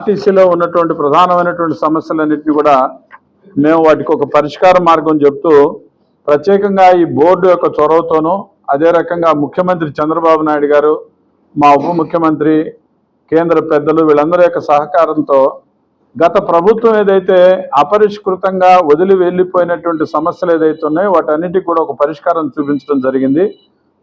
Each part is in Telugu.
ఆర్టీసీలో ఉన్నటువంటి ప్రధానమైనటువంటి సమస్యలన్నింటినీ కూడా మేము వాటికి ఒక పరిష్కార మార్గం చెప్తూ ప్రత్యేకంగా ఈ బోర్డు యొక్క చొరవతోనూ అదే రకంగా ముఖ్యమంత్రి చంద్రబాబు నాయుడు గారు మా ఉప ముఖ్యమంత్రి కేంద్ర పెద్దలు వీళ్ళందరి యొక్క సహకారంతో గత ప్రభుత్వం ఏదైతే అపరిష్కృతంగా వదిలి వెళ్ళిపోయినటువంటి సమస్యలు ఏదైతే ఉన్నాయో వాటన్నిటికీ కూడా ఒక పరిష్కారం చూపించడం జరిగింది.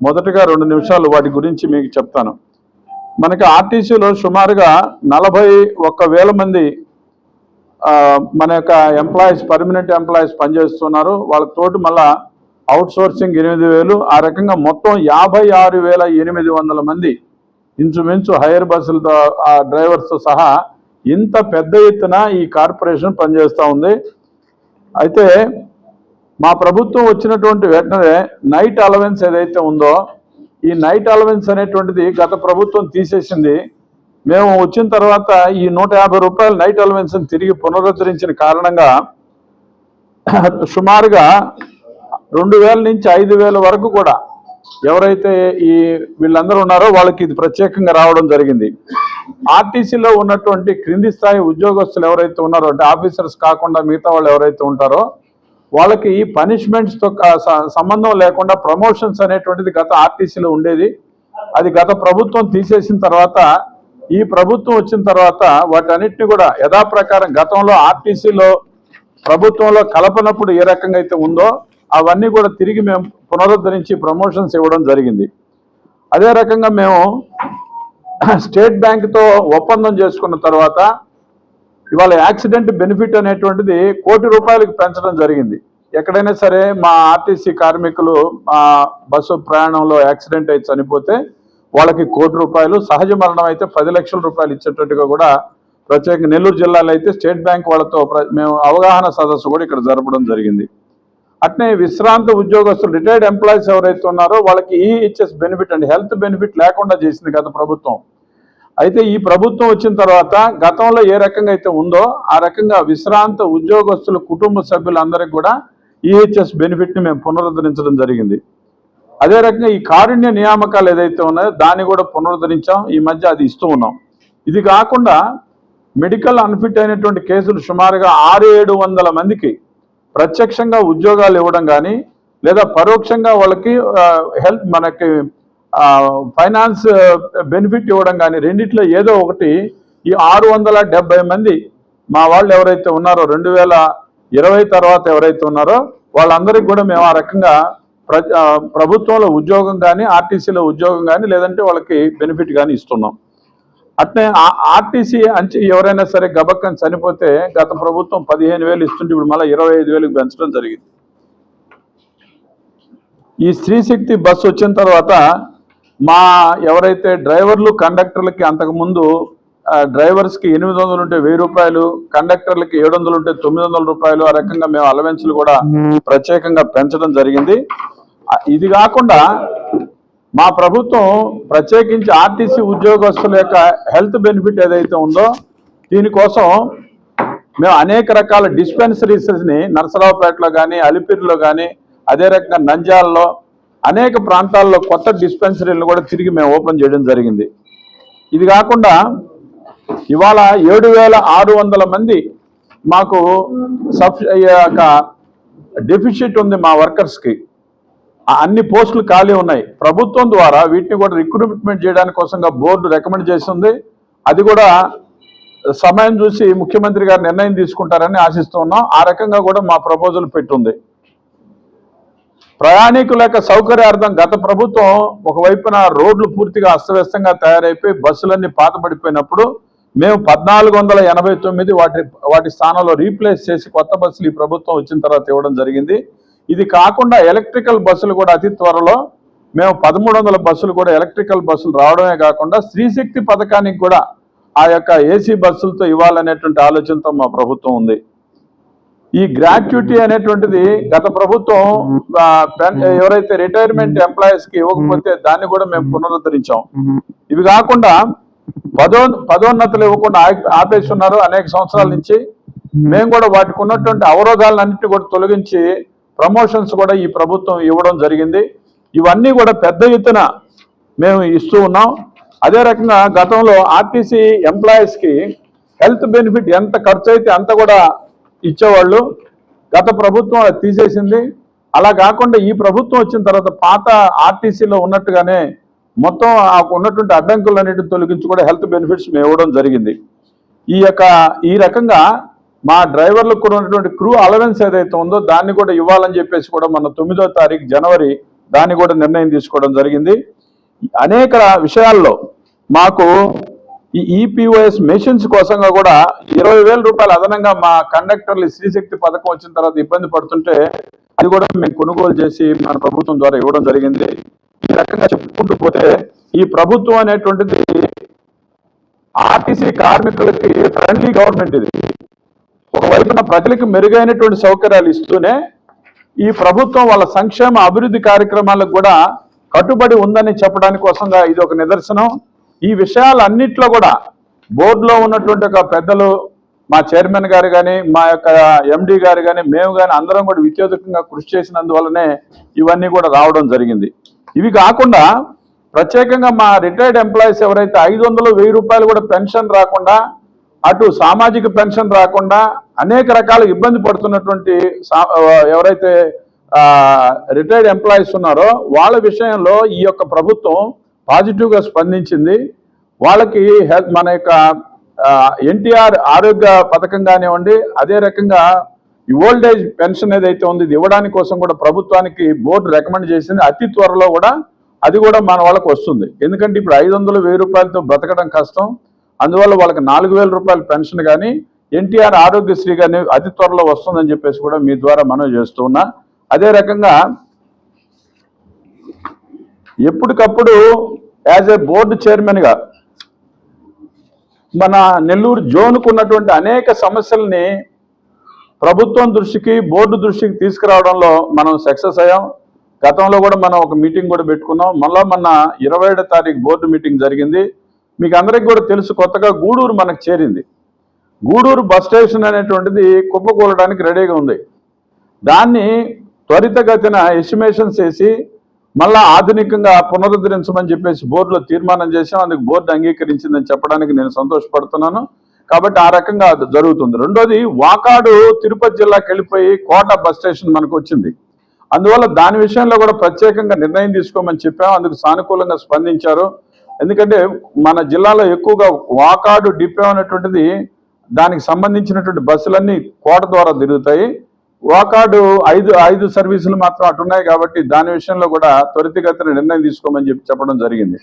మొదటగా రెండు నిమిషాలు వాటి గురించి మీకు చెప్తాను. మనకి ఆర్టీసీలో సుమారుగా నలభై ఒక్క వేల మంది మన యొక్క ఎంప్లాయీస్ పర్మనెంట్ ఎంప్లాయీస్ పనిచేస్తున్నారు. వాళ్ళ తోటి మళ్ళా అవుట్ సోర్సింగ్ ఎనిమిది వేలు. ఆ రకంగా మొత్తం యాభై ఆరు వేల ఎనిమిది వందల మంది ఇంచుమించు హైయర్ బస్సులతో ఆ డ్రైవర్స్తో సహా ఇంత పెద్ద ఎత్తున ఈ కార్పొరేషన్ పనిచేస్తూ ఉంది. అయితే మా ప్రభుత్వం వచ్చినటువంటి వెంటనే నైట్ అలవెన్స్ ఏదైతే ఉందో ఈ నైట్ అలవెన్స్ అనేటువంటిది గత ప్రభుత్వం తీసేసింది. మేము వచ్చిన తర్వాత ఈ నూట యాభై రూపాయలు నైట్ అలవెన్స్ని తిరిగి పునరుద్ధరించిన కారణంగా సుమారుగా రెండు వేల నుంచి ఐదు వేల వరకు కూడా ఎవరైతే ఈ వీళ్ళందరూ ఉన్నారో వాళ్ళకి ఇది ప్రత్యేకంగా రావడం జరిగింది. ఆర్టీసీలో ఉన్నటువంటి క్రింది స్థాయి ఉద్యోగస్తులు ఎవరైతే ఉన్నారో అంటే ఆఫీసర్స్ కాకుండా మిగతా వాళ్ళు ఎవరైతే ఉంటారో వాళ్ళకి ఈ పనిష్మెంట్స్తో సంబంధం లేకుండా ప్రమోషన్స్ అనేటువంటిది గత ఆర్టీసీలో ఉండేది. అది గత ప్రభుత్వం తీసేసిన తర్వాత ఈ ప్రభుత్వం వచ్చిన తర్వాత వాటన్నిటిని కూడా యథాప్రకారం గతంలో ఆర్టీసీలో ప్రభుత్వంలో కలపనప్పుడు ఏ రకంగా అయితే ఉందో అవన్నీ కూడా తిరిగి మేము పునరుద్ధరించి ప్రమోషన్స్ ఇవ్వడం జరిగింది. అదే రకంగా మేము స్టేట్ బ్యాంక్తో ఒప్పందం చేసుకున్న తర్వాత ఇవాళ యాక్సిడెంట్ బెనిఫిట్ అనేటువంటిది కోటి రూపాయలకు పెంచడం జరిగింది. ఎక్కడైనా సరే మా ఆర్టీసీ కార్మికులు మా బస్సు ప్రయాణంలో యాక్సిడెంట్ అయి చనిపోతే వాళ్ళకి కోటి రూపాయలు సహజ మరణం అయితే పది లక్షల రూపాయలు ఇచ్చేటట్టుగా కూడా ప్రత్యేకంగా నెల్లూరు జిల్లాలో అయితే స్టేట్ బ్యాంక్ వాళ్ళతో ప్ర- మేము అవగాహన సదస్సు కూడా ఇక్కడ జరపడం జరిగింది. అట్నే విశ్రాంత ఉద్యోగస్తులు రిటైర్డ్ ఎంప్లాయీస్ ఎవరైతే ఉన్నారో వాళ్ళకి EHS benefit and health benefit లేకుండా చేసింది గత ప్రభుత్వం. అయితే ఈ ప్రభుత్వం వచ్చిన తర్వాత గతంలో ఏ రకంగా అయితే ఉందో ఆ రకంగా విశ్రాంత ఉద్యోగస్తుల కుటుంబ సభ్యులందరికీ కూడా ఈహెచ్ఎస్ బెనిఫిట్ని మేము పునరుద్ధరించడం జరిగింది. అదే రకంగా ఈ కారుణ్య నియామకాలు ఏదైతే ఉన్నాయో దాన్ని కూడా పునరుద్ధరించాం. ఈ మధ్య అది ఇస్తూ ఉన్నాం. ఇది కాకుండా మెడికల్ అన్ఫిట్ అయినటువంటి కేసులు సుమారుగా ఆరు ఏడు వందల మందికి ప్రత్యక్షంగా ఉద్యోగాలు ఇవ్వడం కానీ లేదా పరోక్షంగా వాళ్ళకి హెల్త్ మనకి ఫైనాన్స్ బెనిఫిట్ ఇవ్వడం కానీ రెండిట్లో ఏదో ఒకటి ఈ ఆరు వందల డెబ్బై మంది మా వాళ్ళు ఎవరైతే ఉన్నారో రెండు వేల ఇరవై తర్వాత ఎవరైతే ఉన్నారో వాళ్ళందరికీ కూడా మేము ఆ రకంగా ప్ర ప్రభుత్వంలో ఉద్యోగం కానీ ఆర్టీసీలో ఉద్యోగం కానీ లేదంటే వాళ్ళకి బెనిఫిట్ కానీ ఇస్తున్నాం. అట్నే ఆర్టీసీ అంచి ఎవరైనా సరే గబక్కని చనిపోతే గత ప్రభుత్వం పదిహేను వేలు ఇస్తుంటే ఇప్పుడు మళ్ళీ ఇరవై ఐదు వేలకు పెంచడం జరిగింది. ఈ స్త్రీశక్తి బస్సు వచ్చిన తర్వాత మా ఎవరైతే డ్రైవర్లు కండక్టర్లకి అంతకుముందు డ్రైవర్స్కి ఎనిమిది వందలు ఉంటే వెయ్యి రూపాయలు కండక్టర్లకి ఏడు వందలు ఉంటే తొమ్మిది వందల రూపాయలు ఆ రకంగా మేము అలవెన్స్లు కూడా ప్రత్యేకంగా పెంచడం జరిగింది. ఇది కాకుండా మా ప్రభుత్వం ప్రత్యేకించి ఆర్టీసీ ఉద్యోగస్తుల యొక్క హెల్త్ బెనిఫిట్ ఏదైతే ఉందో దీనికోసం మేము అనేక రకాల డిస్పెన్సరీస్ని నరసరావుపేటలో కానీ అలిపిరిలో కానీ అదే రకంగా నంద్యాలలో అనేక ప్రాంతాల్లో కొత్త డిస్పెన్సరీలు కూడా తిరిగి మేము ఓపెన్ చేయడం జరిగింది. ఇది కాకుండా ఇవాళ ఏడు వేల ఆరు వందల మంది మాకు సఫ్ యొక్క డెఫిషిట్ ఉంది మా వర్కర్స్కి. అన్ని పోస్టులు ఖాళీ ఉన్నాయి. ప్రభుత్వం ద్వారా వీటిని కూడా రిక్రూట్మెంట్ చేయడానికి కోసంగా బోర్డు రికమెండ్ చేస్తుంది. అది కూడా సమయం చూసి ముఖ్యమంత్రి గారు నిర్ణయం తీసుకుంటారని ఆశిస్తూ ఉన్నాం. ఆ రకంగా కూడా మా ప్రపోజల్ పెట్టుంది. ప్రయాణికుల యొక్క సౌకర్యార్థం గత ప్రభుత్వం ఒకవైపున రోడ్లు పూర్తిగా అస్తవ్యస్తంగా తయారైపోయి బస్సులన్నీ పాతబడిపోయినప్పుడు మేము పద్నాలుగు వందల ఎనభై తొమ్మిది వాటి వాటి స్థానంలో రీప్లేస్ చేసి కొత్త బస్సులు ఈ ప్రభుత్వం వచ్చిన తర్వాత ఇవ్వడం జరిగింది. ఇది కాకుండా ఎలక్ట్రికల్ బస్సులు కూడా అతి త్వరలో మేము పదమూడు వందల బస్సులు కూడా ఎలక్ట్రికల్ బస్సులు రావడమే కాకుండా స్త్రీశక్తి పథకానికి కూడా ఆ యొక్క ఏసీ బస్సులతో ఇవ్వాలనేటువంటి ఆలోచనతో మా ప్రభుత్వం ఉంది. ఈ గ్రాట్యుటీ అనేటువంటిది గత ప్రభుత్వం ఎవరైతే రిటైర్మెంట్ ఎంప్లాయీస్కి ఇవ్వకపోతే దాన్ని కూడా మేము పునరుద్ధరించాం. ఇవి కాకుండా పదో పదోన్నతులు ఇవ్వకుండా ఆపి- ఆపేసి ఉన్నారు అనేక సంవత్సరాల నుంచి. మేము కూడా వాటికి ఉన్నటువంటి అవరోధాలన్నింటినీ కూడా తొలగించి ప్రమోషన్స్ కూడా ఈ ప్రభుత్వం ఇవ్వడం జరిగింది. ఇవన్నీ కూడా పెద్ద ఎత్తున మేము ఇస్తూ ఉన్నాం. అదే రకంగా గతంలో ఆర్టీసీ ఎంప్లాయీస్కి హెల్త్ బెనిఫిట్ ఎంత ఖర్చు అయితే అంత కూడా ఇచ్చేవాళ్ళు. గత ప్రభుత్వం అది తీసేసింది. అలా కాకుండా ఈ ప్రభుత్వం వచ్చిన తర్వాత పాత ఆర్టీసీలో ఉన్నట్టుగానే మొత్తం ఉన్నటువంటి ఉన్నటువంటి అడ్డంకులన్నిటిని తొలగించి కూడా హెల్త్ బెనిఫిట్స్ మేము ఇవ్వడం జరిగింది. ఈ యొక్క ఈ రకంగా మా డ్రైవర్లకు కూడా ఉన్నటువంటి క్రూ అలవెన్స్ ఏదైతే ఉందో దాన్ని కూడా ఇవ్వాలని చెప్పేసి కూడా మన తొమ్మిదో తారీఖు జనవరి దాన్ని కూడా నిర్ణయం తీసుకోవడం జరిగింది. అనేక విషయాల్లో మాకు ఈ ఈపీఓఎస్ మెషిన్స్ కోసంగా కూడా ఇరవై వేల రూపాయలు అదనంగా మా కండక్టర్లు శ్రీశక్తి పథకం వచ్చిన తర్వాత ఇబ్బంది పడుతుంటే అది కూడా మేము కొనుగోలు చేసి మన ప్రభుత్వం ద్వారా ఇవ్వడం జరిగింది. ఈ రకంగా చెప్పుకుంటూ పోతే ఈ ప్రభుత్వం అనేటువంటిది ఆర్టీసీ కార్మికులకి ఫ్రెండ్లీ గవర్నమెంట్ ఇది. ఒకవైపున ప్రజలకు మెరుగైనటువంటి సౌకర్యాలు ఇస్తూనే ఈ ప్రభుత్వం వాళ్ళ సంక్షేమ అభివృద్ధి కార్యక్రమాలకు కూడా కట్టుబడి ఉందని చెప్పడానికి కోసంగా ఇది ఒక నిదర్శనం. ఈ విషయాలన్నిట్లో కూడా బోర్డులో ఉన్నటువంటి ఒక పెద్దలు మా చైర్మన్ గారు కానీ మా యొక్క ఎండి గారు కానీ మేము కానీ అందరం కూడా విద్యోధకంగా కృషి చేసినందువల్లనే ఇవన్నీ కూడా రావడం జరిగింది. ఇవి కాకుండా ప్రత్యేకంగా మా రిటైర్డ్ ఎంప్లాయీస్ ఎవరైతే ఐదు వందలు వెయ్యి రూపాయలు కూడా పెన్షన్ రాకుండా అటు సామాజిక పెన్షన్ రాకుండా అనేక రకాల ఇబ్బంది పడుతున్నటువంటి సా- ఎవరైతే రిటైర్డ్ ఎంప్లాయీస్ ఉన్నారో వాళ్ళ విషయంలో ఈ యొక్క ప్రభుత్వం పాజిటివ్గా స్పందించింది. వాళ్ళకి హెల్త్ మన యొక్క ఎన్టీఆర్ ఆరోగ్య పథకం కానివ్వండి అదే రకంగా ఈ ఓల్డ్ ఏజ్ పెన్షన్ ఏదైతే ఉంది ఇది ఇవ్వడానికి కోసం కూడా ప్రభుత్వానికి బోర్డు రికమెండ్ చేసింది. అతి త్వరలో కూడా అది కూడా మన వాళ్ళకి వస్తుంది. ఎందుకంటే ఇప్పుడు ఐదు వందలు వెయ్యి రూపాయలతో బ్రతకడం కష్టం. అందువల్ల వాళ్ళకి నాలుగు వేల రూపాయల పెన్షన్ కానీ ఎన్టీఆర్ ఆరోగ్యశ్రీ కానీ అతి త్వరలో వస్తుందని చెప్పేసి కూడా మీ ద్వారా మనం చేస్తూ ఉన్నా. అదే రకంగా ఎప్పటికప్పుడు యాజ్ ఏ బోర్డు చైర్మన్గా మన నెల్లూరు జోన్కు ఉన్నటువంటి అనేక సమస్యల్ని ప్రభుత్వం దృష్టికి బోర్డు దృష్టికి తీసుకురావడంలో మనం సక్సెస్ అయ్యాం. గతంలో కూడా మనం ఒక మీటింగ్ కూడా పెట్టుకున్నాం. మళ్ళీ మొన్న ఇరవై ఏడో తారీఖు బోర్డు మీటింగ్ జరిగింది. మీకు అందరికీ కూడా తెలుసు కొత్తగా గూడూరు మనకు చేరింది. గూడూరు బస్ స్టేషన్ అనేటువంటిది కుప్పకూలడానికి రెడీగా ఉంది. దాన్ని త్వరితగతిన ఎస్టిమేషన్స్ వేసి మళ్ళా ఆధునికంగా పునరుద్ధరించమని చెప్పేసి బోర్డులో తీర్మానం చేశాం. అందుకు బోర్డు అంగీకరించిందని చెప్పడానికి నేను సంతోషపడుతున్నాను. కాబట్టి ఆ రకంగా జరుగుతుంది. రెండోది వాకాడు తిరుపతి జిల్లాకి వెళ్ళిపోయి కోట బస్ స్టేషన్ మనకు వచ్చింది. అందువల్ల దాని విషయంలో కూడా ప్రత్యేకంగా నిర్ణయం తీసుకోమని చెప్పాం. అందుకు సానుకూలంగా స్పందించారు. ఎందుకంటే మన జిల్లాలో ఎక్కువగా వాకాడు డిపో అనేటువంటిది దానికి సంబంధించినటువంటి బస్సులన్నీ కోట ద్వారా తిరుగుతాయి. వాకాడు ఐదు ఐదు సర్వీసులు మాత్రం అటున్నాయి కాబట్టి దాని విషయంలో కూడా త్వరితగతిన నిర్ణయం తీసుకోమని చెప్పి చెప్పడం జరిగింది.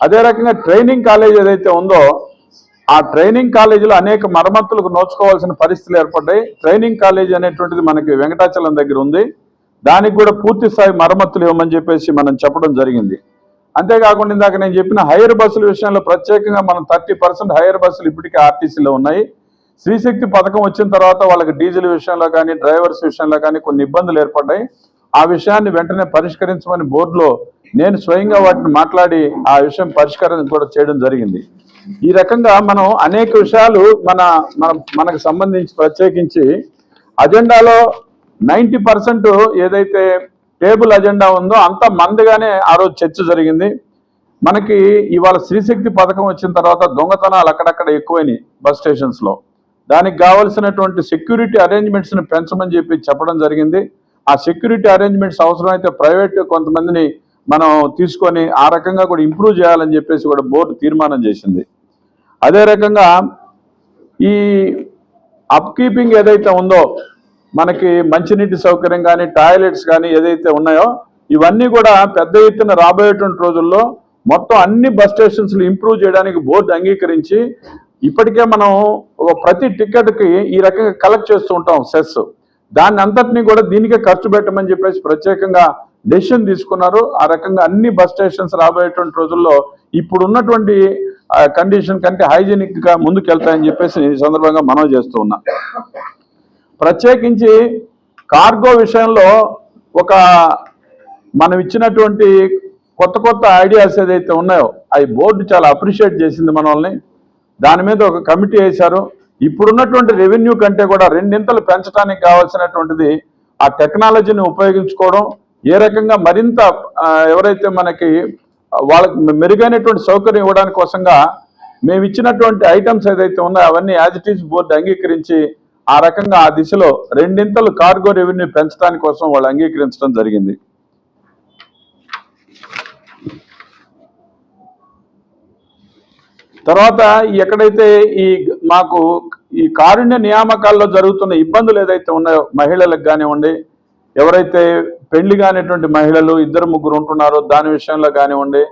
అదే రకంగా ట్రైనింగ్ కాలేజ్ ఏదైతే ఉందో ఆ ట్రైనింగ్ కాలేజీలో అనేక మరమ్మతులకు నోచుకోవాల్సిన పరిస్థితులు ఏర్పడ్డాయి. ట్రైనింగ్ కాలేజ్ అనేటువంటిది మనకి వెంకటాచలం దగ్గర ఉంది. దానికి కూడా పూర్తి స్థాయి మరమ్మతులు ఇవ్వమని చెప్పేసి మనం చెప్పడం జరిగింది. అంతేకాకుండా ఇందాక నేను చెప్పిన హైయర్ బస్సుల విషయంలో ప్రత్యేకంగా మనం థర్టీ పర్సెంట్ హైయర్ బస్సులు ఇప్పటికే ఆర్టీసీలో ఉన్నాయి. శ్రీశక్తి పథకం వచ్చిన తర్వాత వాళ్ళకి డీజిల్ విషయంలో కానీ డ్రైవర్స్ విషయంలో కానీ కొన్ని ఇబ్బందులు ఏర్పడ్డాయి. ఆ విషయాన్ని వెంటనే పరిష్కరించమని బోర్డులో నేను స్వయంగా వాటిని మాట్లాడి ఆ విషయం పరిష్కారం కూడా చేయడం జరిగింది. ఈ రకంగా మనం అనేక విషయాలు మన మన మనకు సంబంధించి ప్రత్యేకించి అజెండాలో నైంటీ పర్సెంట్ ఏదైతే టేబుల్ అజెండా ఉందో అంత మందిగానే ఆ రోజు చర్చ జరిగింది. మనకి ఇవాళ శ్రీశక్తి పథకం వచ్చిన తర్వాత దొంగతనాలు అక్కడక్కడ ఎక్కువైనాయి బస్ స్టేషన్స్లో. దానికి కావలసినటువంటి సెక్యూరిటీ అరేంజ్మెంట్స్ని పెంచమని చెప్పి చెప్పడం జరిగింది. ఆ సెక్యూరిటీ అరేంజ్మెంట్స్ అవసరమైతే ప్రైవేట్ కొంతమందిని మనం తీసుకొని ఆ రకంగా కూడా ఇంప్రూవ్ చేయాలని చెప్పేసి కూడా బోర్డు తీర్మానం చేసింది. అదే రకంగా ఈ అప్ కీపింగ్ ఏదైతే ఉందో మనకి మంచినీటి సౌకర్యం కానీ టాయిలెట్స్ కానీ ఏదైతే ఉన్నాయో ఇవన్నీ కూడా పెద్ద ఎత్తున రాబోయేటువంటి రోజుల్లో మొత్తం అన్ని బస్ స్టేషన్స్లు ఇంప్రూవ్ చేయడానికి బోర్డు అంగీకరించి ఇప్పటికే మనం ఒక ప్రతి టికెట్కి ఈ రకంగా కలెక్ట్ చేస్తూ ఉంటాం సెస్. దాన్ని అంతటినీ కూడా దీనికే ఖర్చు పెట్టమని చెప్పేసి ప్రత్యేకంగా డెసిషన్ తీసుకున్నారు. ఆ రకంగా అన్ని బస్ స్టేషన్స్ రాబోయేటువంటి రోజుల్లో ఇప్పుడు ఉన్నటువంటి కండిషన్ కంటే హైజీనిక్గా ముందుకెళ్తాయని చెప్పేసి ఈ సందర్భంగా మనం చేస్తూ ఉన్నా. ప్రత్యేకించి కార్గో విషయంలో ఒక మనం ఇచ్చినటువంటి కొత్త కొత్త ఐడియాస్ ఏదైతే ఉన్నాయో అవి బోర్డు చాలా అప్రిషియేట్ చేసింది మనల్ని. దాని మీద ఒక కమిటీ వేశారు. ఇప్పుడున్నటువంటి రెవెన్యూ కంటే కూడా రెండింతలు పెంచడానికి కావాల్సినటువంటిది ఆ టెక్నాలజీని ఉపయోగించుకోవడం ఏ రకంగా మరింత ఎవరైతే మనకి వాళ్ళకి మెరుగైనటువంటి సౌకర్యం ఇవ్వడానికి కోసంగా మేము ఇచ్చినటువంటి ఐటమ్స్ ఏదైతే ఉన్నాయో అవన్నీ యాజ్ ఇట్ ఈస్ బోర్డు అంగీకరించి ఆ రకంగా ఆ దిశలో రెండింతలు కార్గో రెవెన్యూ పెంచడానికి కోసం వాళ్ళు అంగీకరించడం జరిగింది. తర్వాత ఎక్కడైతే ఈ మాకు ఈ కారుణ్య నియామకాల్లో జరుగుతున్న ఇబ్బందులు ఏదైతే ఉన్నాయో మహిళలకు కానివ్వండి ఎవరైతే పెళ్ళి కానిటువంటి మహిళలు ఇద్దరు ముగ్గురు ఉంటున్నారో దాని విషయంలో కానివ్వండి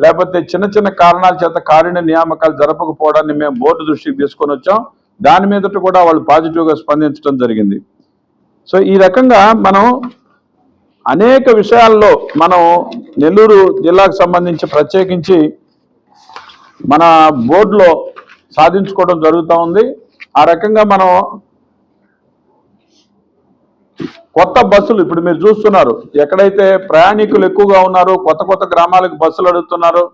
లేకపోతే చిన్న చిన్న కారణాల చేత కారుణ్య నియామకాలు జరపకపోవడాన్ని మేము బోర్డు దృష్టికి తీసుకొని వచ్చాం. దాని మీదట కూడా వాళ్ళు పాజిటివ్గా స్పందించడం జరిగింది. సో ఈ రకంగా మనం అనేక విషయాల్లో మనం నెల్లూరు జిల్లాకు సంబంధించి ప్రత్యేకించి మన బోర్డులో సాధించుకోవడం జరుగుతూ ఉంది. ఆ రకంగా మనం కొత్త బస్సులు ఇప్పుడు మీరు చూస్తున్నారు. ఎక్కడైతే ప్రయాణికులు ఎక్కువగా ఉన్నారో కొత్త కొత్త గ్రామాలకు బస్సులు అడుగుతున్నారు.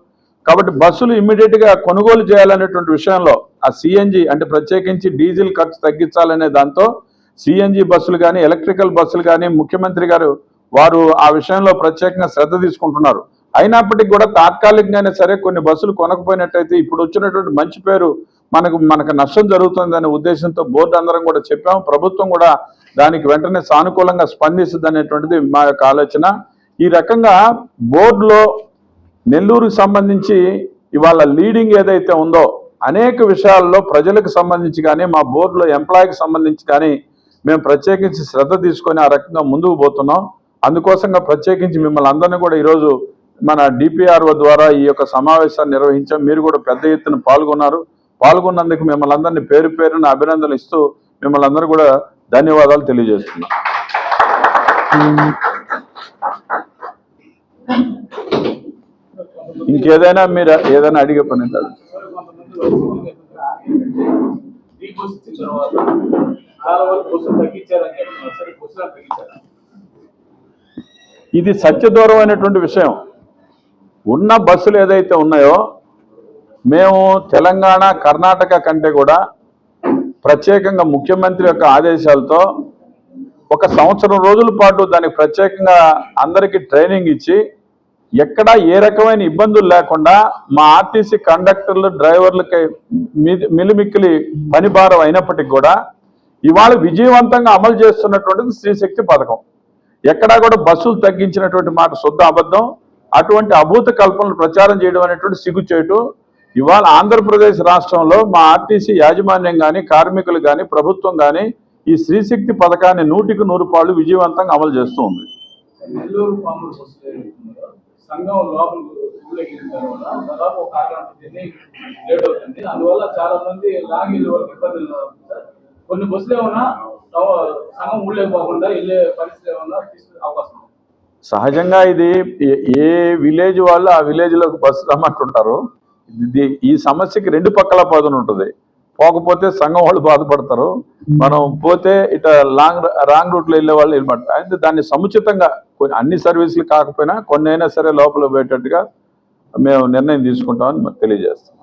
కాబట్టి బస్సులు ఇమ్మీడియట్గా కొనుగోలు చేయాలనేటువంటి విషయంలో ఆ సిఎన్జి అంటే ప్రత్యేకించి డీజిల్ ఖర్చు తగ్గించాలనే దాంతో సిఎన్జి బస్సులు కానీ ఎలక్ట్రికల్ బస్సులు కానీ ముఖ్యమంత్రి గారు వారు ఆ విషయంలో ప్రత్యేకంగా శ్రద్ధ తీసుకుంటున్నారు. అయినప్పటికీ కూడా తాత్కాలికంగానే సరే కొన్ని బస్సులు కొనకపోయినట్టయితే ఇప్పుడు వచ్చినటువంటి మంచి పేరు మనకు మనకు నష్టం జరుగుతుందనే ఉద్దేశంతో బోర్డు అందరం కూడా చెప్పాము. ప్రభుత్వం కూడా దానికి వెంటనే సానుకూలంగా స్పందిస్తుంది అనేటువంటిది మా యొక్క ఆలోచన. ఈ రకంగా బోర్డులో నెల్లూరుకు సంబంధించి ఇవాళ లీడింగ్ ఏదైతే ఉందో అనేక విషయాల్లో ప్రజలకు సంబంధించి కానీ మా బోర్డులో ఎంప్లాయీకి సంబంధించి కానీ మేము ప్రత్యేకించి శ్రద్ధ తీసుకొని ఆ రకంగా ముందుకు పోతున్నాం. అందుకోసంగా ప్రత్యేకించి మిమ్మల్ని అందరినీ కూడా ఈరోజు మన డిపిఆర్ఓ ద్వారా ఈ యొక్క సమావేశాన్ని నిర్వహించాం. మీరు కూడా పెద్ద ఎత్తున పాల్గొన్నారు. పాల్గొన్నందుకు మిమ్మల్ని అందరినీ పేరు పేరున అభినందనలు ఇస్తూ మిమ్మల్ని అందరూ కూడా ధన్యవాదాలు తెలియజేస్తున్నాం. ఇంకేదైనా మీరు ఏదైనా అడిగే పని ఇది ఈ బస్సు ఇచ్చిన విషయం. ఉన్న బస్సులు ఏదైతే ఉన్నాయో మేము తెలంగాణ కర్ణాటక కంటే కూడా ప్రత్యేకంగా ముఖ్యమంత్రి యొక్క ఆదేశాలతో ఒక సంవత్సరం రోజుల పాటు దానికి ప్రత్యేకంగా అందరికీ ట్రైనింగ్ ఇచ్చి ఎక్కడ ఏ రకమైన ఇబ్బందులు లేకుండా మా ఆర్టీసీ కండక్టర్లు డ్రైవర్లకి మిలిమిక్కిలి పనిభారం అయినప్పటికీ కూడా ఇవాళ విజయవంతంగా అమలు చేస్తున్నటువంటిది స్త్రీశక్తి పథకం. ఎక్కడా కూడా బస్సులు తగ్గించినటువంటి మాట శుద్ధ అబద్ధం. అటువంటి అభూత కల్పనలు ప్రచారం చేయడం అనేటువంటి సిగ్గుచేటు ఇవాళ ఆంధ్రప్రదేశ్ రాష్ట్రంలో మా ఆర్టీసీ యాజమాన్యం కానీ కార్మికులు కానీ ప్రభుత్వం కానీ ఈ స్త్రీశక్తి పథకాన్ని నూటికి నూరు పాళ్ళు విజయవంతంగా అమలు చేస్తూ ఉంది. కొన్ని బస్సులు ఏమన్నా సంఘం ఊళ్ళోకి పోకుండా వెళ్ళే పరిస్థితి ఏమన్నా తీసుకునే అవకాశం సహజంగా ఇది ఏ- ఏ విలేజ్ వాళ్ళు ఆ విలేజ్లోకి బస్సు రమ్మంటుంటారు. ఈ సమస్యకి రెండు పక్కల పదును ఉంటుంది పోకపోతే సంఘం వాళ్ళు బాధపడతారు. మనం పోతే ఇట లాంగ్ రాంగ్ రూట్లో వెళ్ళే వాళ్ళు వెళ్ళమంట అయితే దాన్ని సముచితంగా కొన్ని అన్ని సర్వీసులు కాకపోయినా కొన్ని అయినా సరే లోపల పోయేటట్టుగా మేము నిర్ణయం తీసుకుంటామని తెలియజేస్తాం